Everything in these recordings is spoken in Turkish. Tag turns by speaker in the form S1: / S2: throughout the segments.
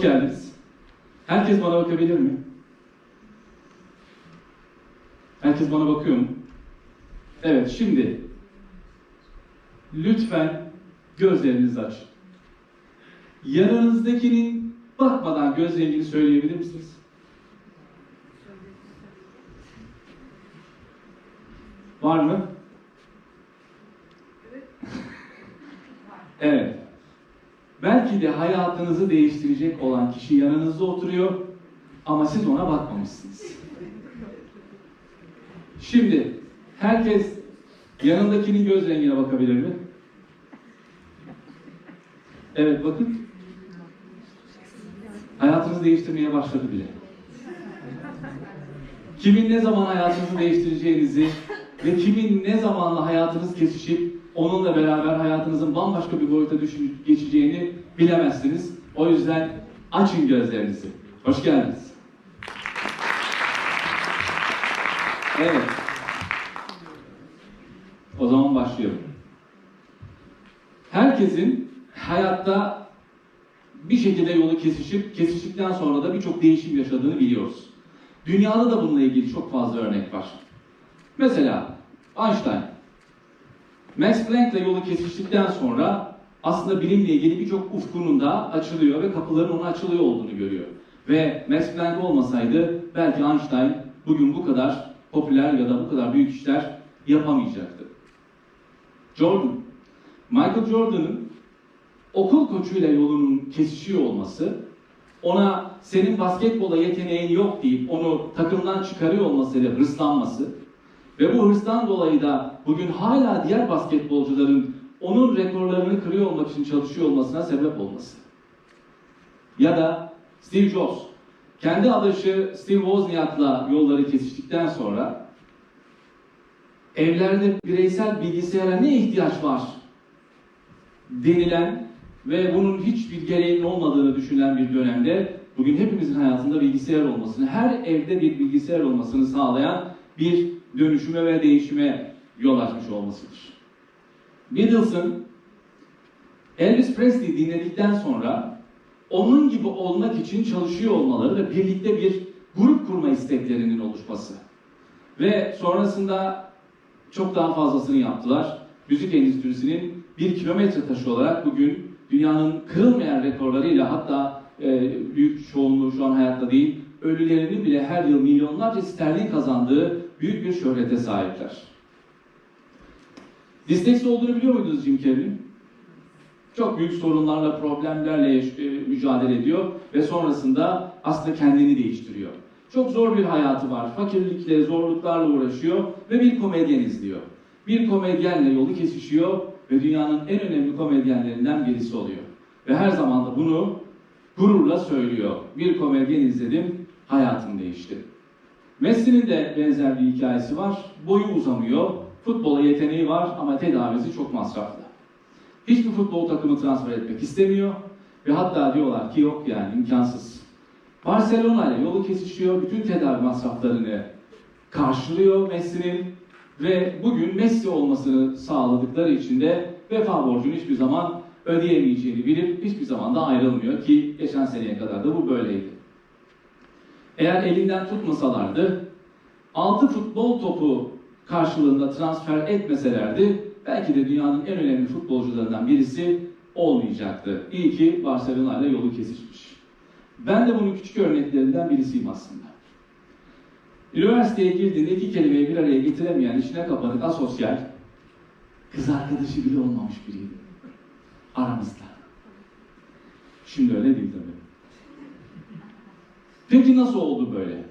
S1: Geldiniz. Herkes bana bakabilir mi? Herkes bana bakıyor mu? Evet, şimdi lütfen gözlerinizi açın. Yanınızdakinin bakmadan göz rengini söyleyebilir misiniz? Var mı? Evet. Belki de hayatınızı değiştirecek olan kişi yanınızda oturuyor ama siz ona bakmamışsınız. Şimdi herkes yanındakinin göz rengine bakabilir mi? Evet bakın. Hayatınızı değiştirmeye başladı bile. Kimin ne zaman hayatınızı değiştireceğinizi ve kimin ne zamanla hayatınız kesişip onunla beraber hayatınızın bambaşka bir boyuta geçeceğini bilemezsiniz. O yüzden açın gözlerinizi. Hoş geldiniz. Evet. O zaman başlıyorum. Herkesin hayatta bir şekilde yolu kesişip kesiştikten sonra da birçok değişim yaşadığını biliyoruz. Dünyada da bununla ilgili çok fazla örnek var. Mesela Einstein. Max Planck'le yolu kesiştikten sonra aslında bilimle ilgili birçok ufkunun da açılıyor ve kapıların ona açılıyor olduğunu görüyor. Ve Max Planck olmasaydı belki Einstein bugün bu kadar popüler ya da bu kadar büyük işler yapamayacaktı. Jordan. Michael Jordan'ın okul koçuyla yolunun kesişiyor olması, ona senin basketbola yeteneğin yok deyip onu takımdan çıkarıyor olmasıyla hırslanması ve bu hırstan dolayı da bugün hala diğer basketbolcuların onun rekorlarını kırıyor olmak için çalışıyor olmasına sebep olması. Ya da Steve Jobs, kendi adaşı Steve Wozniak'la yolları kesiştikten sonra evlerde bireysel bilgisayara ne ihtiyaç var denilen ve bunun hiçbir gereğinin olmadığını düşünülen bir dönemde bugün hepimizin hayatında bilgisayar olmasını, her evde bir bilgisayar olmasını sağlayan bir dönüşüme ve değişime yol açmış olmasıdır. Beatles'ın Elvis Presley dinledikten sonra onun gibi olmak için çalışıyor olmaları ve birlikte bir grup kurma isteklerinin oluşması. Ve sonrasında çok daha fazlasını yaptılar. Müzik endüstrisinin bir kilometre taşı olarak bugün dünyanın kırılmayan rekorlarıyla hatta e, büyük çoğunluğu şu an hayatta değil, ölülerinin bile her yıl milyonlarca sterlin kazandığı büyük bir şöhrete sahipler. Disleksi olduğunu biliyor muydunuz Jim Carrey'in? Çok büyük sorunlarla, problemlerle e, mücadele ediyor ve sonrasında aslında kendini değiştiriyor. Çok zor bir hayatı var. Fakirlikle, zorluklarla uğraşıyor ve bir komedyen izliyor. Bir komedyenle yolu kesişiyor ve dünyanın en önemli komedyenlerinden birisi oluyor. Ve her zaman da bunu gururla söylüyor. Bir komedyen izledim, hayatım değişti. Messi'nin de benzer bir hikayesi var. Boyu uzamıyor, futbola yeteneği var ama tedavisi çok masraflı. Hiçbir futbol takımı transfer etmek istemiyor ve hatta diyorlar ki yok yani imkansız. Barcelona ile yolu kesişiyor, bütün tedavi masraflarını karşılıyor Messi'nin ve bugün Messi olmasını sağladıkları için de vefa borcunu hiçbir zaman ödeyemeyeceğini bilip hiçbir zaman da ayrılmıyor ki geçen seneye kadar da bu böyleydi. Eğer elinden tutmasalardı 6 futbol topu karşılığında transfer etmeselerdi belki de dünyanın en önemli futbolcularından birisi olmayacaktı. İyi ki Barcelona ile yolu kesişmiş. Ben de bunun küçük örneklerinden birisiyim aslında. Üniversiteye girdiğinde iki kelimeyi bir araya getiremeyen, içine kapanık, asosyal, kız arkadaşı bile olmamış biriydi. Aramızda. Şimdi öyle değil tabii. Peki nasıl oldu böyle?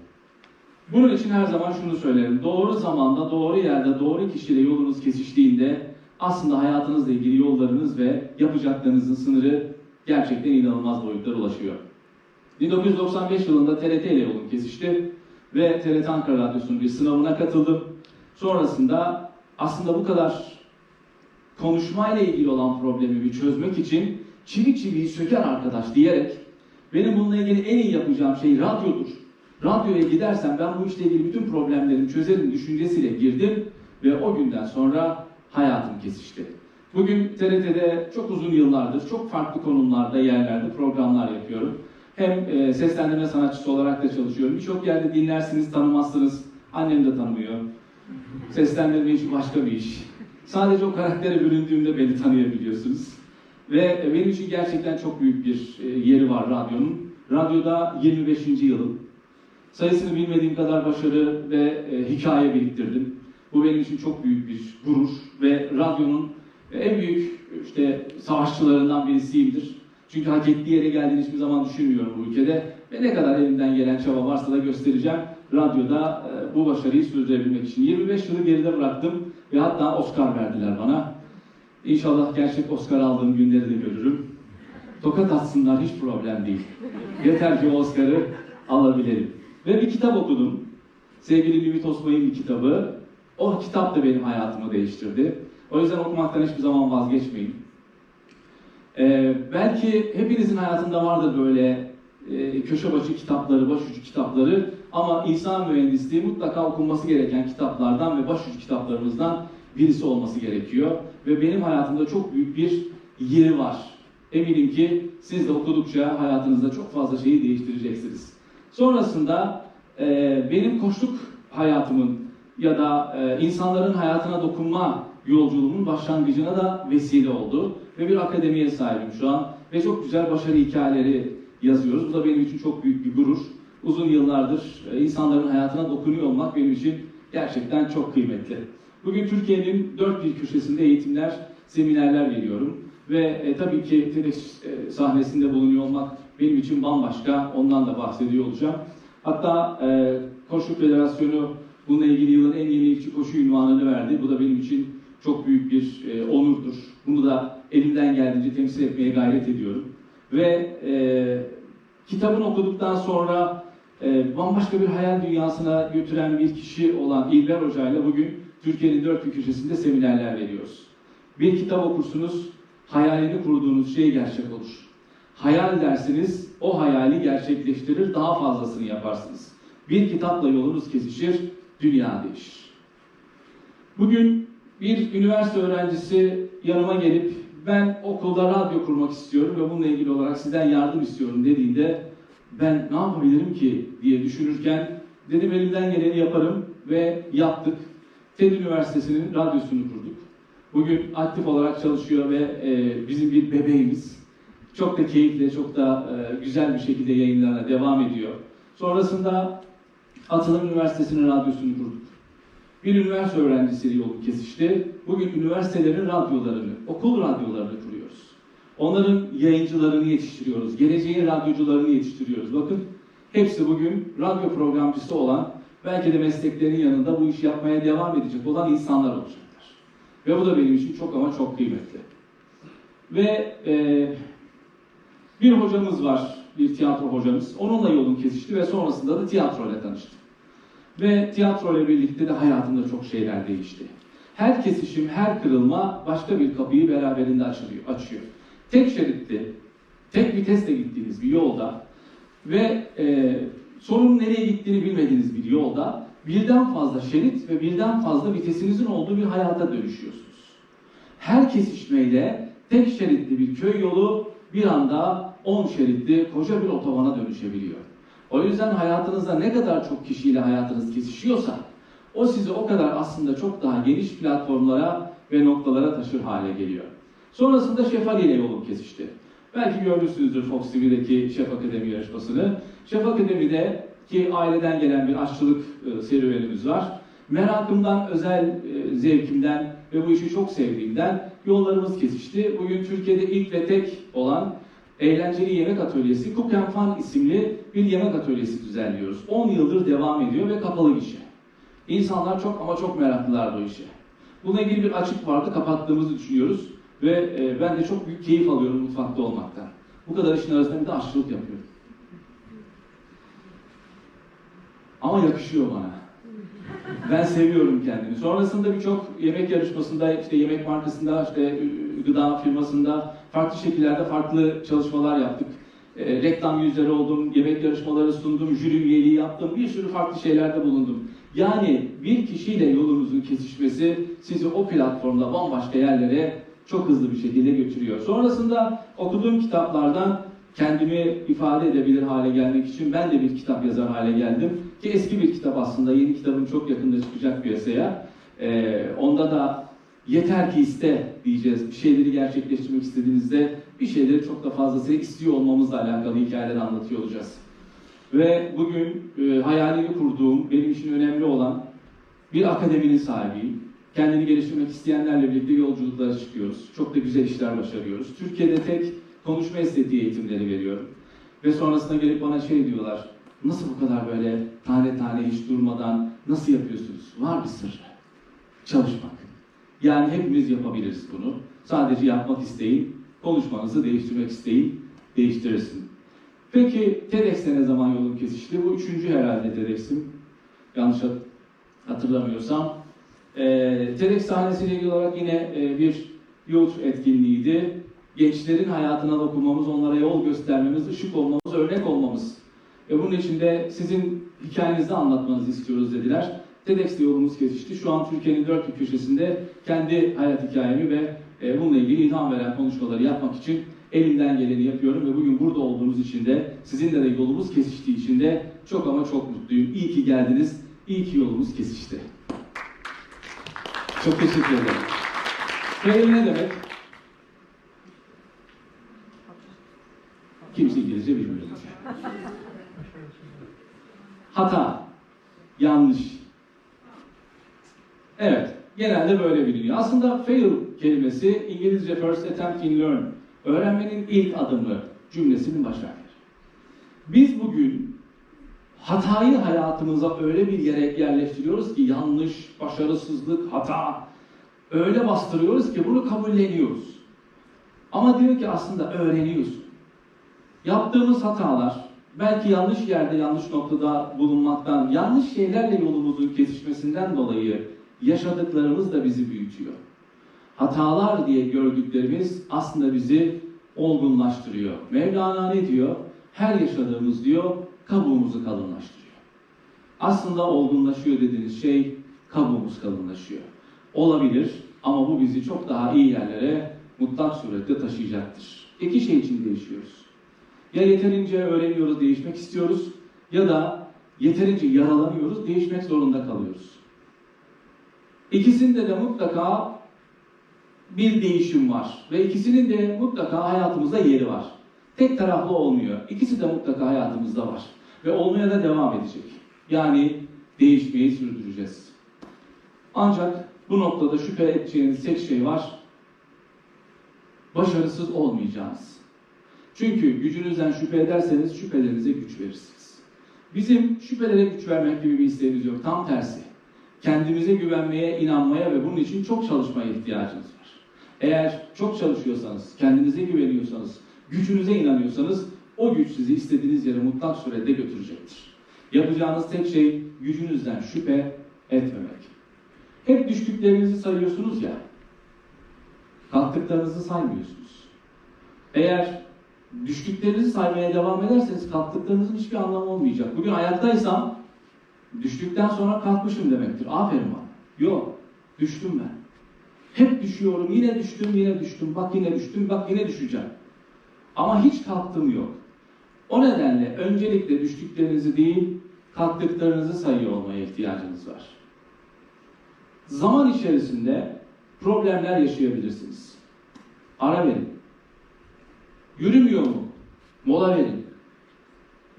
S1: Bunun için her zaman şunu söylerim. Doğru zamanda, doğru yerde, doğru kişiyle yolunuz kesiştiğinde aslında hayatınızla ilgili yollarınız ve yapacaklarınızın sınırı gerçekten inanılmaz boyutlara ulaşıyor. 1995 yılında TRT ile yolum kesişti ve TRT Ankara Radyosu'nun bir sınavına katıldım. Sonrasında aslında bu kadar konuşmayla ilgili olan problemimi çözmek için çivi çiviyi söker arkadaş diyerek benim bununla ilgili en iyi yapacağım şey radyodur. Radyoya gidersem ben bu işle ilgili bütün problemlerimi çözerim düşüncesiyle girdim ve o günden sonra hayatım kesişti. Bugün TRT'de çok uzun yıllardır çok farklı konumlarda, yerlerde programlar yapıyorum. Hem e, seslendirme sanatçısı olarak da çalışıyorum. Birçok yerde dinlersiniz, tanımazsınız. Annem de tanımıyor. Seslendirme işi başka bir iş. Sadece o karaktere büründüğümde beni tanıyabiliyorsunuz. Ve e, benim için gerçekten çok büyük bir e, yeri var radyonun. Radyoda 25. yılım. Sayısını bilmediğim kadar başarı ve e, hikaye biriktirdim. Bu benim için çok büyük bir gurur ve radyonun en büyük işte savaşçılarından birisiyimdir. Çünkü hak ettiği yere geldiğini hiçbir zaman düşünmüyorum bu ülkede. Ve ne kadar elimden gelen çaba varsa da göstereceğim radyoda e, bu başarıyı sürdürebilmek için. 25 yılı geride bıraktım ve hatta Oscar verdiler bana. İnşallah gerçek Oscar aldığım günleri de görürüm. Tokat atsınlar hiç problem değil. Yeter ki Oscar'ı alabilelim. Ve bir kitap okudum. Sevgili Ümit Osman'ın bir kitabı. O kitap da benim hayatımı değiştirdi. O yüzden okumaktan hiçbir zaman vazgeçmeyin. Ee, belki hepinizin hayatında vardır böyle e, köşe başı kitapları, başucu kitapları ama insan mühendisliği mutlaka okunması gereken kitaplardan ve başucu kitaplarımızdan birisi olması gerekiyor. Ve benim hayatımda çok büyük bir yeri var. Eminim ki siz de okudukça hayatınızda çok fazla şeyi değiştireceksiniz. Sonrasında e, benim koçluk hayatımın ya da e, insanların hayatına dokunma yolculuğumun başlangıcına da vesile oldu. Ve bir akademiye sahibim şu an. Ve çok güzel başarı hikayeleri yazıyoruz. Bu da benim için çok büyük bir gurur. Uzun yıllardır e, insanların hayatına dokunuyor olmak benim için gerçekten çok kıymetli. Bugün Türkiye'nin dört bir köşesinde eğitimler, seminerler veriyorum. Ve e, tabii ki TEDx e, sahnesinde bulunuyor olmak benim için bambaşka. Ondan da bahsediyor olacağım. Hatta e, Koşu Federasyonu bununla ilgili yılın en yenilikçi koşu ünvanını verdi. Bu da benim için çok büyük bir e, onurdur. Bunu da elimden geldiğince temsil etmeye gayret ediyorum. Ve e, kitabını okuduktan sonra e, bambaşka bir hayal dünyasına götüren bir kişi olan İlber Hoca ile bugün Türkiye'nin dört bir köşesinde seminerler veriyoruz. Bir kitap okursunuz, hayalini kurduğunuz şey gerçek olur. Hayal dersiniz, o hayali gerçekleştirir, daha fazlasını yaparsınız. Bir kitapla yolunuz kesişir, dünya değişir. Bugün bir üniversite öğrencisi yanıma gelip ben okulda radyo kurmak istiyorum ve bununla ilgili olarak sizden yardım istiyorum dediğinde ben ne yapabilirim ki diye düşünürken dedim elimden geleni yaparım ve yaptık. TED Üniversitesi'nin radyosunu kurduk. Bugün aktif olarak çalışıyor ve e, bizim bir bebeğimiz. Çok da keyifli, çok da e, güzel bir şekilde yayınlarına devam ediyor. Sonrasında Atılım Üniversitesi'nin radyosunu kurduk. Bir üniversite öğrencisiyle yolum kesişti. Bugün üniversitelerin radyolarını, okul radyolarını kuruyoruz. Onların yayıncılarını yetiştiriyoruz. Geleceğin radyocularını yetiştiriyoruz. Bakın hepsi bugün radyo programcısı olan, belki de mesleklerinin yanında bu işi yapmaya devam edecek olan insanlar olacaklar. Ve bu da benim için çok ama çok kıymetli. Ve e, bir hocamız var, bir tiyatro hocamız. Onunla yolum kesişti ve sonrasında da tiyatro ile tanıştım. Ve tiyatro ile birlikte de hayatımda çok şeyler değişti. Her kesişim, her kırılma başka bir kapıyı beraberinde açılıyor, açıyor. Tek şeritli, tek vitesle gittiğiniz bir yolda ve e, sonun nereye gittiğini bilmediğiniz bir yolda birden fazla şerit ve birden fazla vitesinizin olduğu bir hayata dönüşüyorsunuz. Her kesişmeyle tek şeritli bir köy yolu bir anda 10 şeritli koca bir otobana dönüşebiliyor. O yüzden hayatınızda ne kadar çok kişiyle hayatınız kesişiyorsa o sizi o kadar aslında çok daha geniş platformlara ve noktalara taşır hale geliyor. Sonrasında Şef Ali ile yolum kesişti. Belki görmüşsünüzdür Fox TV'deki Şef Akademi yarışmasını. Şef Akademi'de ki aileden gelen bir aşçılık e, serüvenimiz var. Merakımdan, özel e, zevkimden ve bu işi çok sevdiğimden yollarımız kesişti. Bugün Türkiye'de ilk ve tek olan eğlenceli yemek atölyesi Cook and Fun isimli bir yemek atölyesi düzenliyoruz. 10 yıldır devam ediyor ve kapalı gişe. İnsanlar çok ama çok meraklılar bu işe. Bununla ilgili bir açık vardı, kapattığımızı düşünüyoruz. Ve e, ben de çok büyük keyif alıyorum mutfakta olmaktan. Bu kadar işin arasında bir de aşçılık yapıyorum. Ama yakışıyor bana. Ben seviyorum kendimi. Sonrasında birçok yemek yarışmasında, işte yemek markasında, işte gıda firmasında farklı şekillerde farklı çalışmalar yaptık. E, reklam yüzleri oldum, yemek yarışmaları sundum, jüri üyeliği yaptım, bir sürü farklı şeylerde bulundum. Yani bir kişiyle yolunuzun kesişmesi sizi o platformda bambaşka yerlere çok hızlı bir şekilde götürüyor. Sonrasında okuduğum kitaplardan kendimi ifade edebilir hale gelmek için ben de bir kitap yazar hale geldim. Ki eski bir kitap aslında, yeni kitabım çok yakında çıkacak piyasaya. Ee, onda da yeter ki iste diyeceğiz. Bir şeyleri gerçekleştirmek istediğinizde bir şeyleri çok da fazlasıyla istiyor olmamızla alakalı hikayeler anlatıyor olacağız. Ve bugün e, hayalini kurduğum, benim için önemli olan bir akademinin sahibiyim. Kendini geliştirmek isteyenlerle birlikte yolculuklara çıkıyoruz. Çok da güzel işler başarıyoruz. Türkiye'de tek konuşma estetiği eğitimleri veriyorum. Ve sonrasında gelip bana şey diyorlar, nasıl bu kadar böyle tane tane hiç durmadan nasıl yapıyorsunuz? Var bir sırrı. Çalışmak. Yani hepimiz yapabiliriz bunu. Sadece yapmak isteyin, konuşmanızı değiştirmek isteyin, değiştirirsin. Peki TEDx'te ne zaman yolum kesişti? Bu üçüncü herhalde TEDx'im. Yanlış hat- hatırlamıyorsam. Ee, TEDx sahnesiyle ilgili olarak yine e, bir youth etkinliğiydi. Gençlerin hayatına dokunmamız, onlara yol göstermemiz, ışık olmamız, örnek olmamız. Ve bunun için de sizin hikayenizi anlatmanızı istiyoruz dediler. TEDx'te yolumuz kesişti. Şu an Türkiye'nin dört bir köşesinde kendi hayat hikayemi ve e, bununla ilgili ilham veren konuşmaları yapmak için elimden geleni yapıyorum ve bugün burada olduğunuz için de sizinle de yolumuz kesiştiği için de çok ama çok mutluyum. İyi ki geldiniz. İyi ki yolumuz kesişti. Çok teşekkür ederim. Fail ne demek? Kimse İngilizce bilmiyor. Hata, yanlış. Evet, genelde böyle biliniyor. Aslında fail kelimesi İngilizce first attempt in learn, öğrenmenin ilk adımı cümlesinin başlangıcı. Biz bugün hatayı hayatımıza öyle bir yere yerleştiriyoruz ki yanlış, başarısızlık, hata öyle bastırıyoruz ki bunu kabulleniyoruz. Ama diyor ki aslında öğreniyorsun. Yaptığımız hatalar, belki yanlış yerde, yanlış noktada bulunmaktan, yanlış şeylerle yolumuzun kesişmesinden dolayı yaşadıklarımız da bizi büyütüyor. Hatalar diye gördüklerimiz aslında bizi olgunlaştırıyor. Mevlana ne diyor? Her yaşadığımız diyor, kabuğumuzu kalınlaştırıyor. Aslında olgunlaşıyor dediğiniz şey kabuğumuz kalınlaşıyor. Olabilir ama bu bizi çok daha iyi yerlere mutlak surette taşıyacaktır. İki şey için değişiyoruz. Ya yeterince öğreniyoruz, değişmek istiyoruz ya da yeterince yaralanıyoruz, değişmek zorunda kalıyoruz. İkisinde de mutlaka bir değişim var ve ikisinin de mutlaka hayatımızda yeri var. Tek taraflı olmuyor. İkisi de mutlaka hayatımızda var ve olmaya da devam edecek. Yani değişmeyi sürdüreceğiz. Ancak bu noktada şüphe edeceğiniz tek şey var. Başarısız olmayacağınız. Çünkü gücünüzden şüphe ederseniz şüphelerinize güç verirsiniz. Bizim şüphelere güç vermek gibi bir isteğimiz yok. Tam tersi. Kendimize güvenmeye, inanmaya ve bunun için çok çalışmaya ihtiyacınız var. Eğer çok çalışıyorsanız, kendinize güveniyorsanız, gücünüze inanıyorsanız o güç sizi istediğiniz yere mutlak surette götürecektir. Yapacağınız tek şey gücünüzden şüphe etmemek. Hep düştüklerinizi sayıyorsunuz ya, kalktıklarınızı saymıyorsunuz. Eğer düştüklerinizi saymaya devam ederseniz kalktıklarınızın hiçbir anlamı olmayacak. Bugün ayaktaysam düştükten sonra kalkmışım demektir. Aferin bana. Yok, düştüm ben. Hep düşüyorum, yine düştüm, yine düştüm, bak yine düştüm, bak yine düşeceğim. Ama hiç kalktığım yok. O nedenle öncelikle düştüklerinizi değil, kalktıklarınızı sayıyor olmaya ihtiyacınız var. Zaman içerisinde problemler yaşayabilirsiniz. Ara verin. Yürümüyor mu? Mola verin.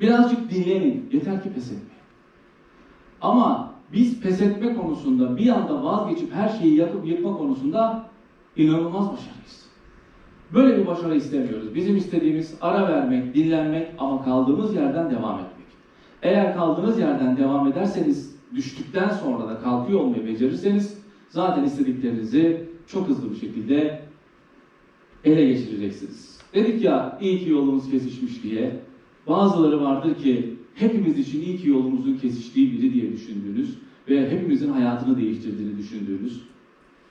S1: Birazcık dinlenin. Yeter ki pes etmeyin. Ama biz pes etme konusunda bir anda vazgeçip her şeyi yakıp yıkma konusunda inanılmaz başarılıyız. Böyle bir başarı istemiyoruz. Bizim istediğimiz ara vermek, dinlenmek ama kaldığımız yerden devam etmek. Eğer kaldığınız yerden devam ederseniz, düştükten sonra da kalkıyor olmayı becerirseniz zaten istediklerinizi çok hızlı bir şekilde ele geçireceksiniz. Dedik ya iyi ki yolumuz kesişmiş diye. Bazıları vardır ki hepimiz için iyi ki yolumuzun kesiştiği biri diye düşündüğünüz ve hepimizin hayatını değiştirdiğini düşündüğünüz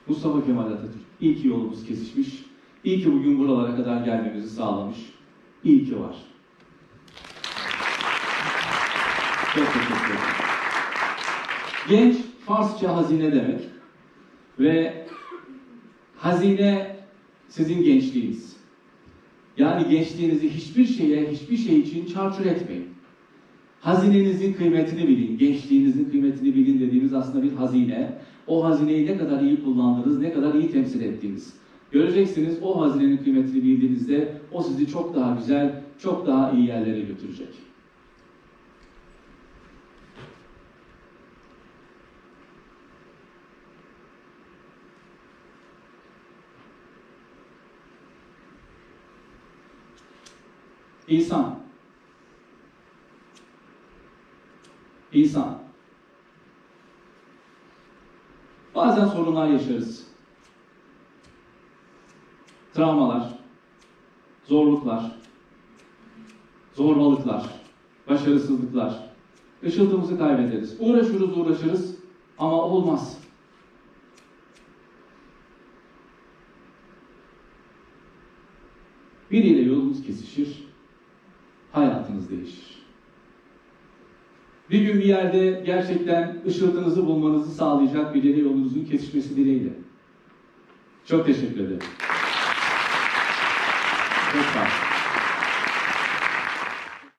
S1: Mustafa Kemal Atatürk. İyi ki yolumuz kesişmiş. İyi ki bugün buralara kadar gelmemizi sağlamış. İyi ki var. Çok teşekkür ederim. Genç Farsça hazine demek ve hazine sizin gençliğiniz. Yani gençliğinizi hiçbir şeye, hiçbir şey için çarçur etmeyin. Hazinenizin kıymetini bilin, gençliğinizin kıymetini bilin dediğimiz aslında bir hazine. O hazineyi ne kadar iyi kullandınız, ne kadar iyi temsil ettiniz. Göreceksiniz o hazinenin kıymetini bildiğinizde o sizi çok daha güzel, çok daha iyi yerlere götürecek. İnsan. İnsan. Bazen sorunlar yaşarız. Travmalar, zorluklar, zorbalıklar, başarısızlıklar. Işıltımızı kaybederiz. Uğraşırız uğraşırız ama olmaz. Biriyle yolunuz kesişir, hayatınız değişir. Bir gün bir yerde gerçekten ışıltınızı bulmanızı sağlayacak biriyle yolunuzun kesişmesi dileğiyle. Çok teşekkür ederim. Opa.